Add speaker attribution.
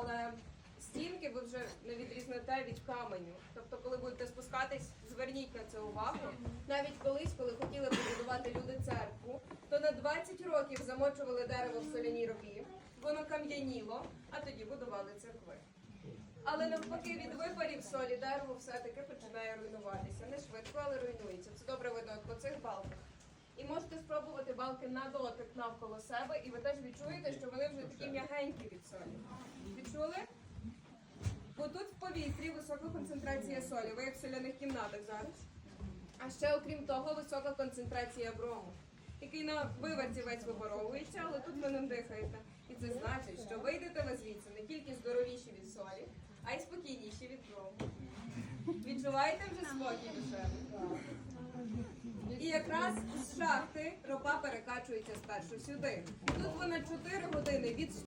Speaker 1: але стінки ви вже не відрізнете від каменю. Тобто, коли будете спускатись, зверніть на це увагу. Навіть колись, коли хотіли побудувати люди церкву, то на 20 років замочували дерево в соляній робі, воно кам'яніло, а тоді будували церкви. Але навпаки, від випарів солі дерево все-таки починає руйнуватися. Не швидко, але руйнується. Це добре видно по цих балках. І можете спробувати балки на дотик навколо себе, і ви теж відчуєте, що вони вже такі м'ягенькі від солі. Відчули? Бо тут в повітрі висока концентрація солі. Ви як в соляних кімнатах зараз. А ще, окрім того, висока концентрація брому, який на виверті весь випаровується, але тут ви ним дихаєте. І це значить, що вийдете ви звідси не тільки здоровіші від солі, а й спокійніші від брому. Відчуваєте вже спокій душевний? І якраз з шахти ропа перекачується спершу сюди. Тут вона 4 години від